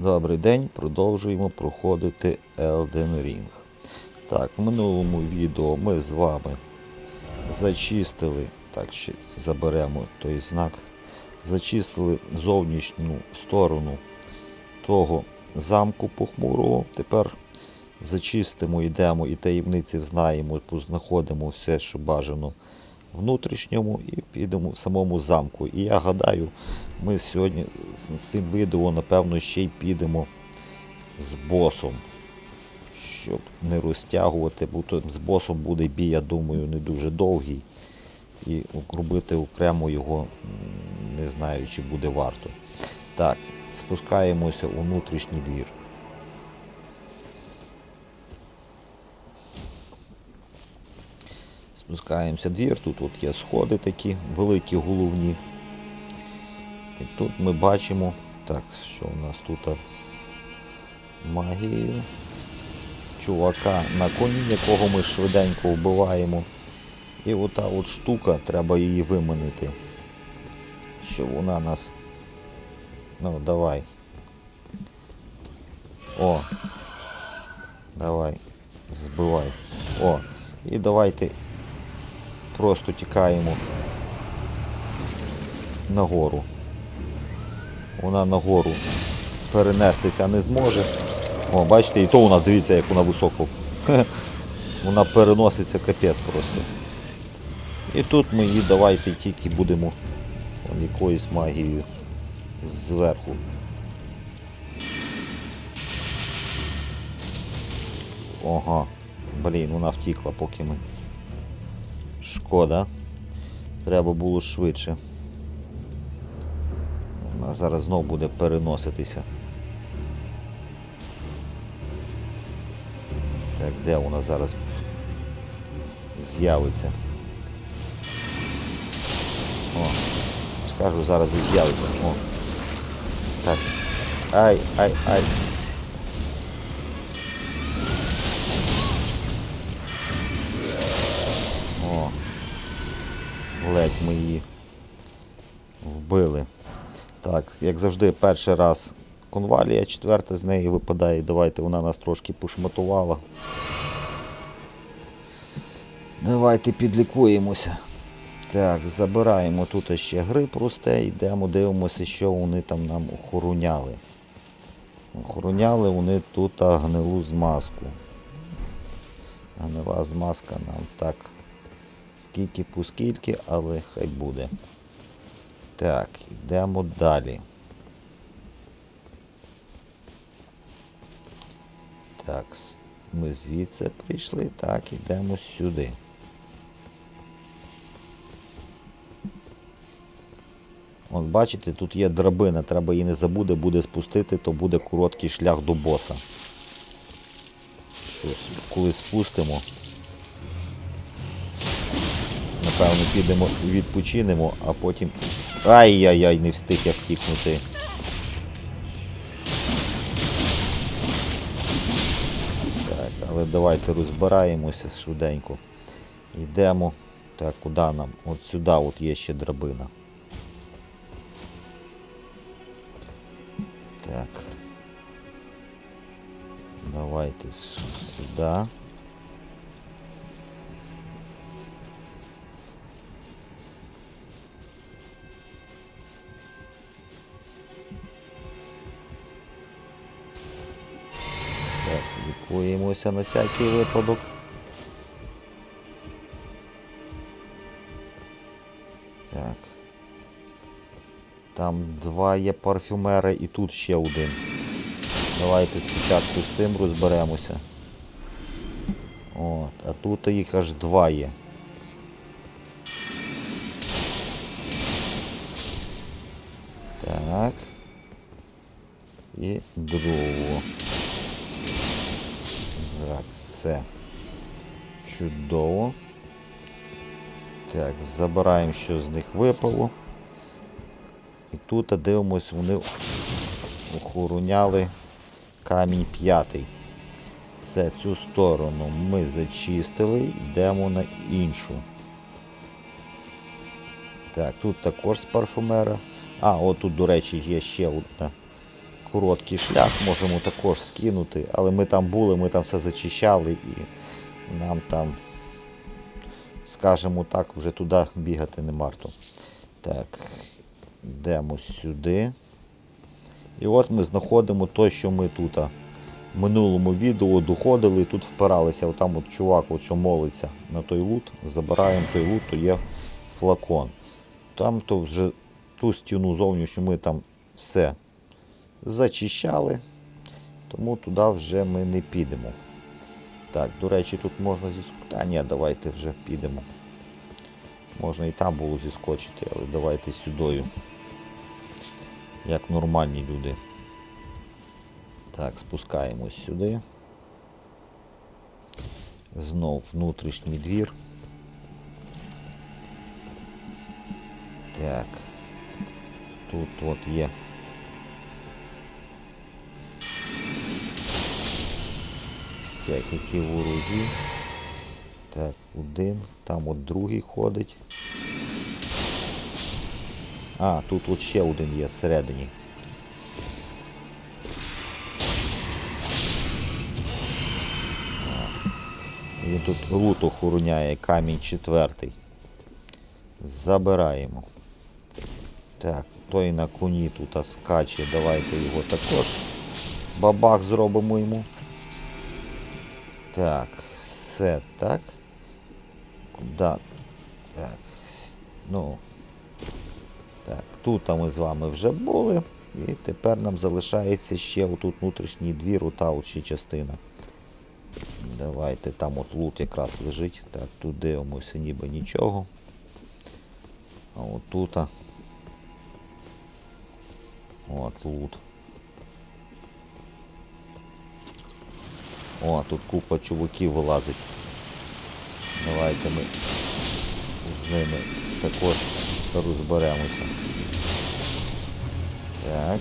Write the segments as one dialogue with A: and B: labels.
A: Добрий день, продовжуємо проходити Elden Ring. Так, в минулому відео ми з вами зачистили, так ще заберемо той знак, зачистили зовнішню сторону того замку похмурого. Тепер зачистимо, йдемо і таємниці знаємо, познаходимо все, що бажано внутрішньому і підемо в самому замку. І я гадаю, ми сьогодні з цим відео, напевно, ще й підемо з босом. Щоб не розтягувати, бо то з босом буде бій, я думаю, не дуже довгий. І робити окремо його не знаю, чи буде варто. Так, спускаємося у внутрішній двір. Спускаємося двір, тут от є сходи такі великі головні. І тут ми бачимо, так, що у нас тут магією. Чувака на коні, якого ми швиденько вбиваємо. І ота от штука, треба її виманити. Щоб вона нас. Ну, давай. О. Давай. Збивай. О. І давайте просто тікаємо нагору. Вона нагору перенестися не зможе. О, бачите, і то вона, дивіться, як вона високо. Вона переноситься капець просто. І тут ми її давайте тільки будемо якоюсь магією зверху. Ага. Блін, вона втікла, поки ми. Шкода. Треба було швидше. Вона зараз знов буде переноситися. Так, де вона зараз з'явиться? О, скажу, зараз з'явиться. О. Так. Ай, ай, ай. Ледь ми її вбили. Так, як завжди, перший раз конвалія, четверта з неї випадає. Давайте вона нас трошки пошматувала. Давайте підлікуємося. Так, забираємо тут ще гриб росте, йдемо, дивимося, що вони там нам охороняли. Охороняли вони тут гнилу змазку. Гнила змазка нам так. Скільки по скільки, але хай буде. Так, йдемо далі. Так, ми звідси прийшли, так, йдемо сюди. От бачите, тут є драбина, треба її не забуде, буде спустити, то буде короткий шлях до боса. Щось, коли спустимо. Напевно, підемо відпочинемо, а потім. Ай-яй-яй, не встиг я втікнути. Так, але давайте розбираємося швиденько. Йдемо. Так, куди нам? От сюди от є ще драбина. Так. Давайте сюди. Лікуємося на всякий випадок. Так. Там два є парфюмери і тут ще один. Давайте спочатку з цим розберемося. От, а тут їх аж два є. Так. І другого. Так, все. Чудово. Так, забираємо, що з них випало. І тут дивимось, вони охороняли камінь п'ятий. Все, цю сторону ми зачистили, йдемо на іншу. Так, тут також з парфумера. А, от тут, до речі, є ще одна короткий шлях, можемо також скинути, але ми там були, ми там все зачищали і нам там, скажімо так, вже туди бігати не варто. Так, йдемо сюди. І от ми знаходимо те, що ми тут в минулому відео доходили, і тут впиралися. Отам от чувак, от що молиться на той лут, забираємо той лут, то є флакон. Там то вже ту стіну зовнішню ми там все зачищали, тому туди вже ми не підемо. Так, до речі, тут можна зіскочити. Та ні, давайте вже підемо. Можна і там було зіскочити, але давайте сюдою. Як нормальні люди. Так, спускаємось сюди. Знов внутрішній двір. Так. Тут от є. Всякі ті ворожі. Так, один. Там от другий ходить. А, тут от ще один є всередині. Він тут рут охороняє, камінь четвертий. Забираємо. Так, той на коні тут скаче, давайте його також. Бабах зробимо йому. Так, все так. Куда? Так. Ну. Так, тут ми з вами вже були. І тепер нам залишається ще отут внутрішній двір, ота от ще частина. Давайте, там от лут якраз лежить. Так, тут дивимося ніби нічого. А отут. От лут. О, тут купа чуваків вилазить. Давайте ми з ними також розберемося. Так.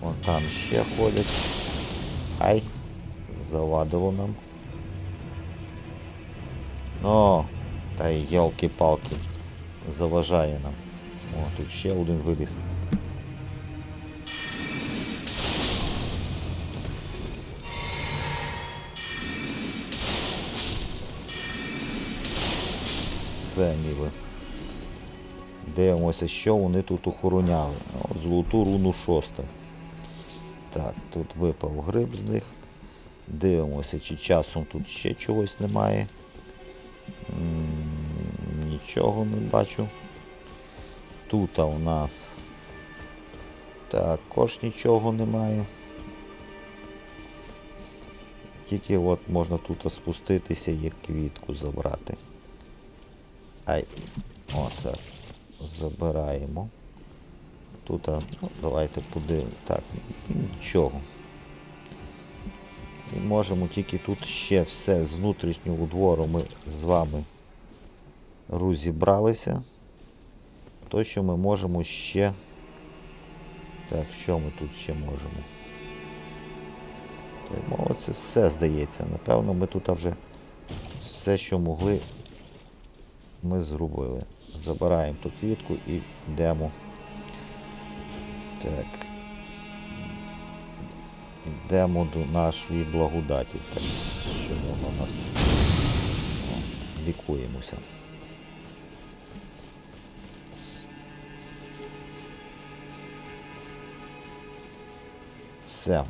A: Вон там ще ходять. Ай, завадило нам. О, та й йолки-палки. Заважає нам. О, тут ще один виліз. Все. Дивимося, що вони тут охороняли. От золоту руну шоста. Так, тут випав гриб з них. Дивимося, чи часом тут ще чогось немає. М, Нічого не бачу. Тут у нас також нічого немає. Тільки от можна тут спуститися і квітку забрати. Ай, так. Забираємо. Тут, ну, давайте подивимось. Так, нічого. І можемо тільки тут ще все з внутрішнього двору ми з вами розібралися. То, що ми можемо ще. Так, що ми тут ще можемо? Так, молодці, все здається. Напевно, ми тут вже все, що могли, ми зробили. Забираємо ту квітку і йдемо. Так. Йдемо до нашої благодаті. Так, що воно у нас? Лікуємося. Все.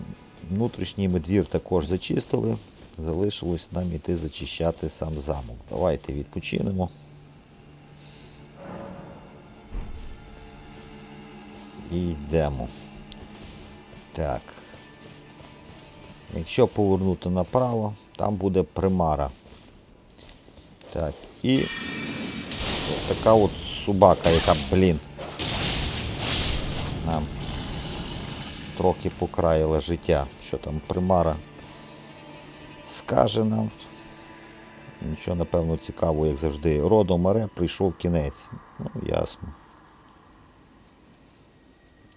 A: Внутрішній ми двір також зачистили. Залишилось нам іти зачищати сам замок. Давайте відпочинемо. І йдемо. Так. Якщо повернути направо, там буде примара. Так, і така от собака, яка, блін, нам трохи покраїла життя. Що там примара скаже нам. Нічого, напевно, цікавого, як завжди. Родом прийшов кінець. Ну, ясно.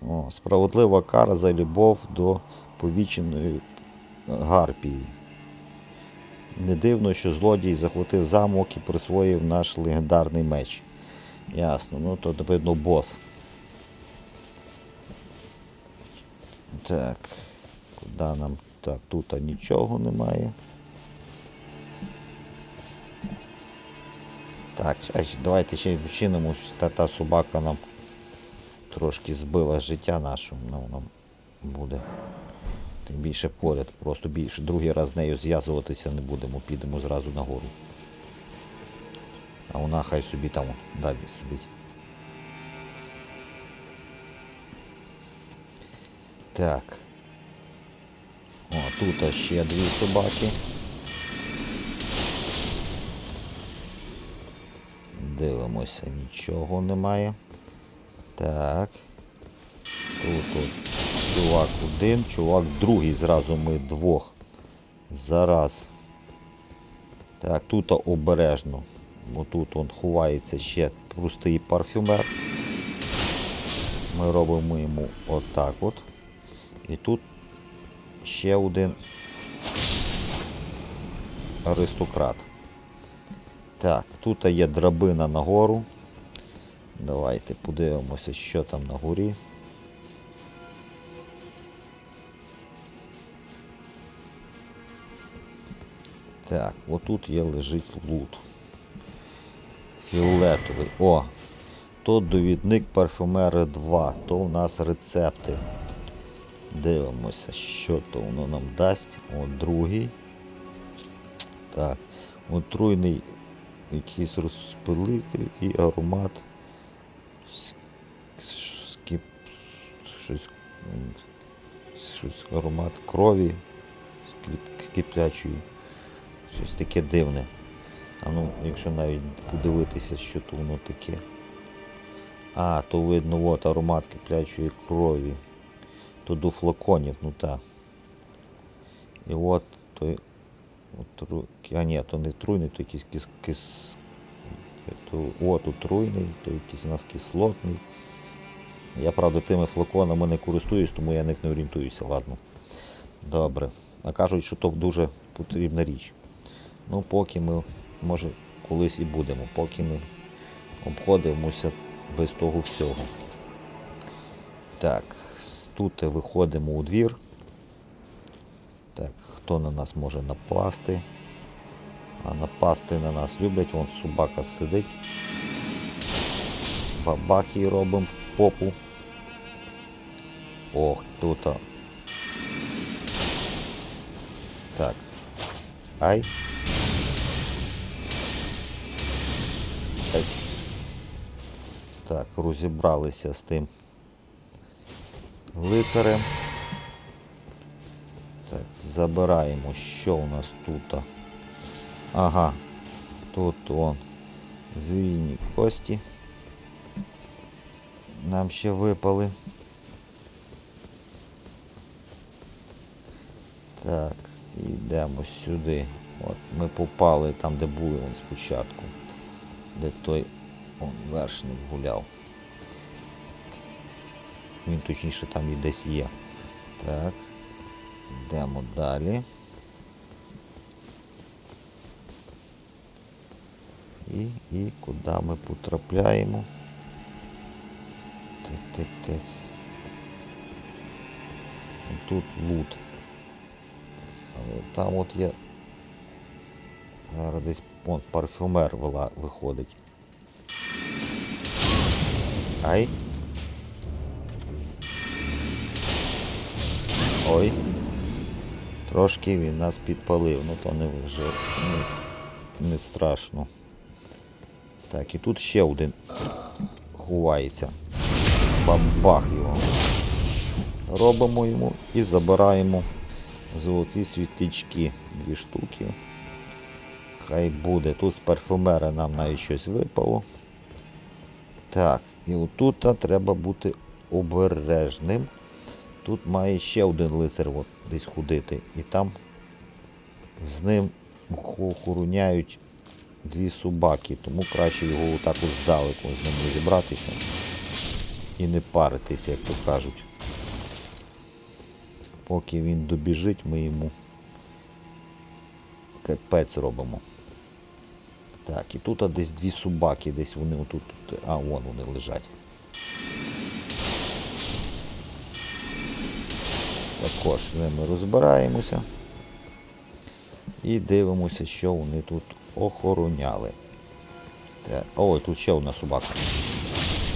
A: О, справедлива кара за любов до повіченої гарпії. Не дивно, що злодій захватив замок і присвоїв наш легендарний меч. Ясно, ну то видно бос. Так. Куди нам? Так, тут нічого немає. Так, давайте ще вчинимо. Та, та собака нам трошки збила життя наше, ну, воно буде. Тим більше поряд, просто більше. Другий раз з нею зв'язуватися не будемо, підемо зразу нагору. А вона хай собі там далі сидить. Так. О, тут ще дві собаки. Дивимося, нічого немає. Так. Тут от чувак один, чувак другий, зразу ми двох. Зараз. Так, тут обережно. Бо тут он ховається ще простий парфюмер. Ми робимо йому отак от. І тут ще один аристократ. Так, тут є драбина нагору. Давайте подивимося, що там на горі. Так, отут є лежить лут. Фіолетовий. О! То довідник парфюмери 2, то у нас рецепти. Дивимося, що то воно нам дасть. О, другий. Так. Отруйний якийсь розпилитель і аромат. Щось, щось аромат крові киплячої. Щось таке дивне. А ну, якщо навіть подивитися, що то воно таке. А, то видно, от аромат киплячої крові. То до флаконів, ну так. І от той. От, а ні, то не труйний, то якийсь кис, кис, то, о, тут труйний, то якийсь у нас кислотний. Я, правда, тими флаконами не користуюсь, тому я них не орієнтуюся, ладно. Добре. А кажуть, що то дуже потрібна річ. Ну, поки ми, може, колись і будемо, поки ми обходимося без того всього. Так, тут виходимо у двір. Так, хто на нас може напасти? А напасти на нас люблять, вон собака сидить. Бабах їй робимо в попу. Ох, тут. а. Так. Ай. Ай. Так, розібралися з тим лицарем. Так, забираємо, що у нас тут. Ага, тут он звільні кості. Нам ще випали. Так, йдемо сюди. От ми попали там, де були он спочатку. Де той он, вершник гуляв. Він точніше там і десь є. Так. Йдемо далі. І, і куди ми потрапляємо? Так, так, так. Тут лут. Там от є. Зараз десь вон, парфюмер вила- виходить. Ай. Ой. Трошки він нас підпалив, ну то не вже не, не страшно. Так, і тут ще один ховається. Бабах його. Робимо йому і забираємо золоті світички. Дві штуки. Хай буде. Тут з парфюмера нам навіть щось випало. Так, і отут треба бути обережним. Тут має ще один лицар от, десь ходити. І там з ним охороняють дві собаки, тому краще його отак от здалеку з ним розібратися і не паритися, як то кажуть. Поки він добіжить, ми йому капець робимо. Так, і тут а, десь дві собаки, десь вони отут. тут- А, вон вони лежать. Також з ними розбираємося. І дивимося, що вони тут охороняли. Та- Ой, тут ще одна собака.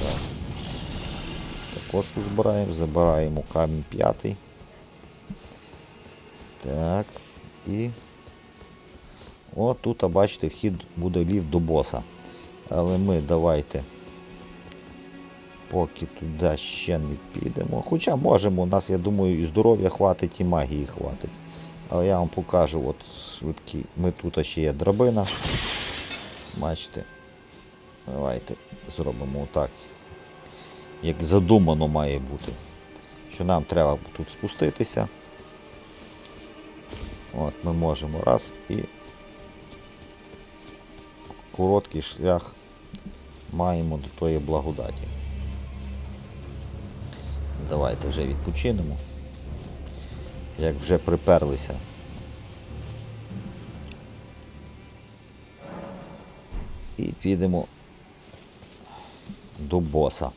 A: Так. Також розбираємо, забираємо камінь п'ятий. Так. І. О, тут, бачите, вхід буде ліфт до боса. Але ми давайте. Поки туди ще не підемо. Хоча можемо, у нас, я думаю, і здоров'я хватить, і магії хватить. Але я вам покажу, от швидкі. Ми тут ще є драбина. Бачите. Давайте зробимо так. Як задумано має бути. Що нам треба тут спуститися. От, ми можемо раз і короткий шлях маємо до тої благодаті. Давайте вже відпочинемо. Як вже приперлися. І підемо до боса.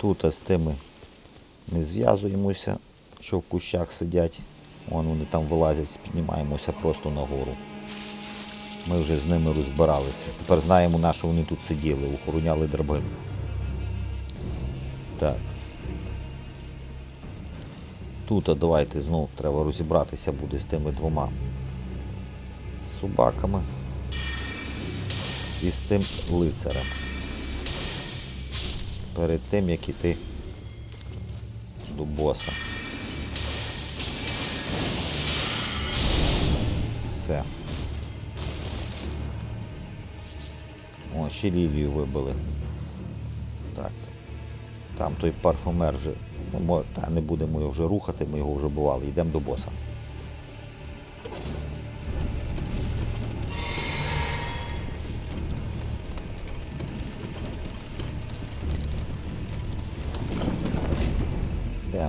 A: Тут з тими не зв'язуємося, що в кущах сидять. Вон вони там вилазять, піднімаємося просто нагору. Ми вже з ними розбиралися. Тепер знаємо, на що вони тут сиділи, охороняли драбину. Так. Тут давайте знову треба розібратися буде з тими двома собаками і з тим лицарем. Перед тим як іти до боса. Все. О, ще лілію вибили. Так. Там той парфумер вже. Ну, та не будемо його вже рухати, ми його вже бували. Йдемо до боса.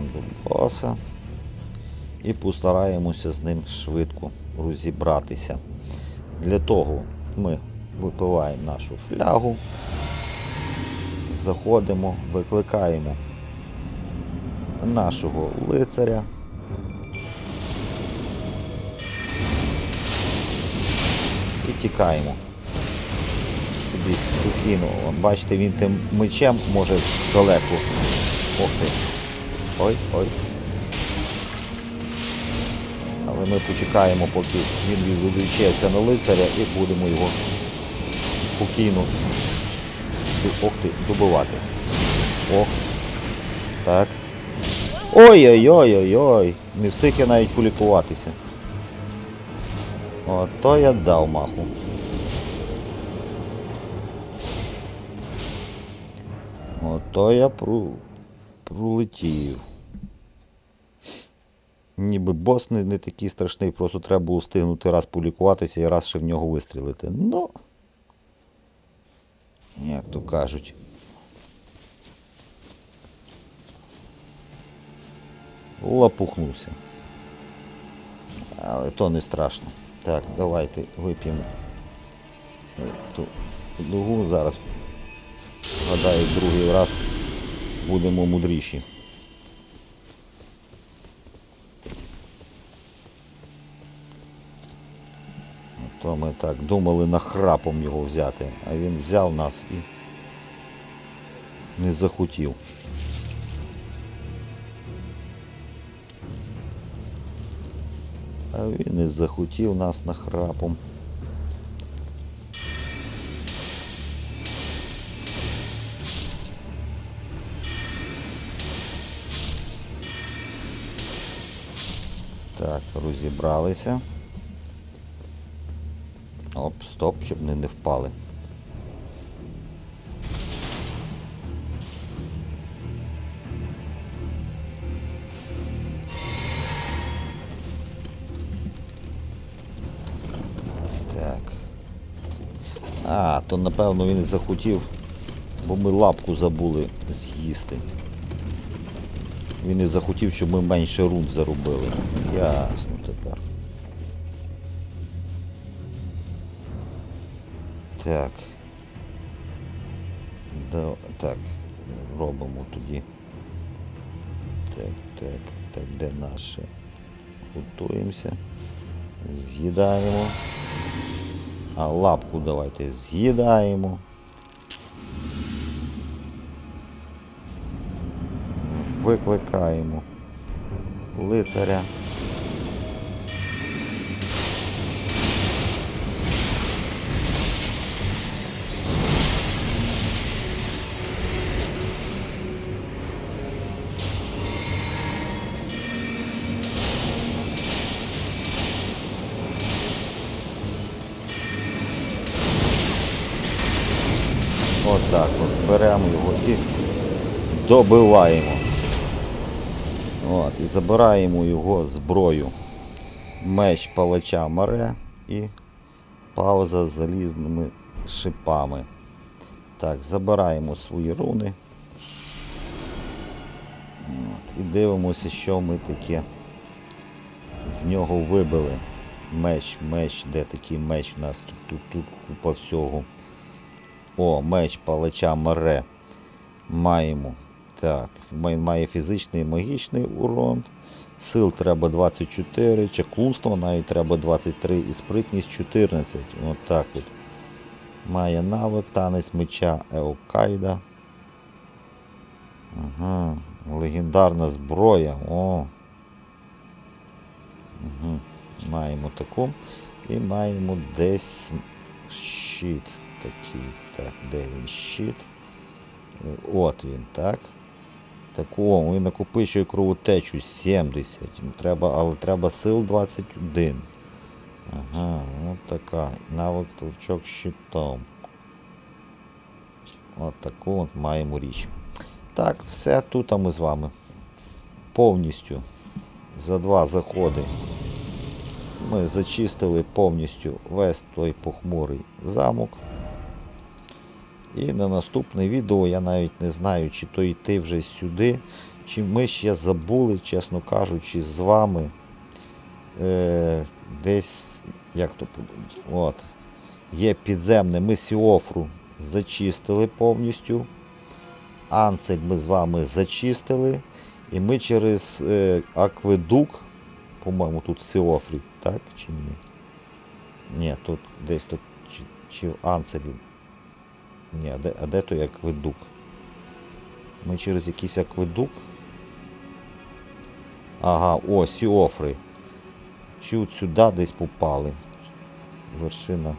A: Йдемо. І постараємося з ним швидко розібратися. Для того ми випиваємо нашу флягу, заходимо, викликаємо нашого лицаря. І тікаємо. Собі спокійно. Бачите, він тим мечем може далеко. Ох ти. Ой, ой. Але ми почекаємо, поки він відволічається на лицаря і будемо його спокійно ох ти, добивати. Ох. Так. Ой-ой-ой-ой-ой. Не встиг я навіть полікуватися. Ото я дав маху. Ото я пролетів. Ніби бос не, не такий страшний, просто треба було встигнути раз полікуватися і раз ще в нього вистрілити. Ну. Як то кажуть. Лопухнувся. Але то не страшно. Так, давайте вип'ємо ту дугу. Зараз, гадаю, другий раз будемо мудріші. То ми так думали нахрапом його взяти, а він взяв нас і не захотів. А він не захотів нас нахрапом. Так, розібралися. Оп, стоп, щоб не, не впали. Так. А, то напевно він захотів, бо ми лапку забули з'їсти. Він і захотів, щоб ми менше рун заробили. Ясно Так. Да, так, робимо тоді. Так, так, так, де наші? Готуємося. З'їдаємо. А лапку давайте з'їдаємо. Викликаємо лицаря. Добиваємо. От, і забираємо його зброю. Меч палача Маре і пауза з залізними шипами. Так, забираємо свої руни. От, і дивимося, що ми таке з нього вибили. Меч, меч, де такий меч у нас тут, тут, тут купа всього. О, меч палача Маре. Маємо. Так, має- фізичний і магічний урон. Сил треба 24, чаклунство навіть треба 23 і спритність 14. От так от. Має навик, танець меча Еокайда. Ага. Легендарна зброя. О. Угу. Маємо таку. І маємо десь щит такий. Так, де він щит? От він, так. Так, о, він накопичує кровотечу 70. Ну, Треба, але треба сил 21. Ага, от така. Навик толчок щитом. От таку от маємо річ. Так, все тут ми з вами. Повністю за два заходи ми зачистили повністю весь той похмурий замок. І на наступне відео я навіть не знаю, чи то йти вже сюди, чи ми ще забули, чесно кажучи, з вами е, десь, як то от, є підземне, ми Сіофру зачистили повністю. Анцель ми з вами зачистили. І ми через е, акведук, по-моєму, тут Сіофрі, так чи ні? Ні, тут десь тут чи, чи в Анцелі. Ні, а де, а де той акведук? Ми через якийсь акведук. Ага, о, Сіофри. Чи от сюди десь попали. Вершина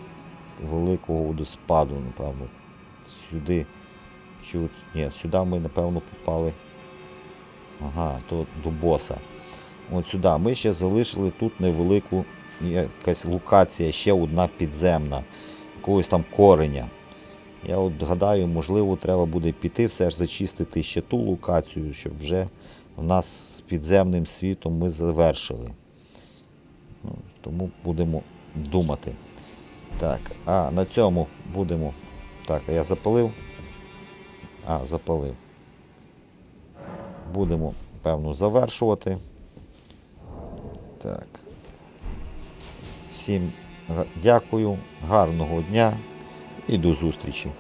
A: великого водоспаду, напевно. Сюди. Чи от, ні, сюди ми, напевно, попали. Ага, то до боса. От сюди. Ми ще залишили тут невелику якась локація, ще одна підземна, якогось там кореня. Я от гадаю, можливо, треба буде піти, все ж зачистити ще ту локацію, щоб вже в нас з підземним світом ми завершили. Ну, тому будемо думати. Так, а на цьому будемо. Так, я запалив. А, запалив. Будемо, певно, завершувати. Так. Всім дякую, гарного дня і до зустрічі.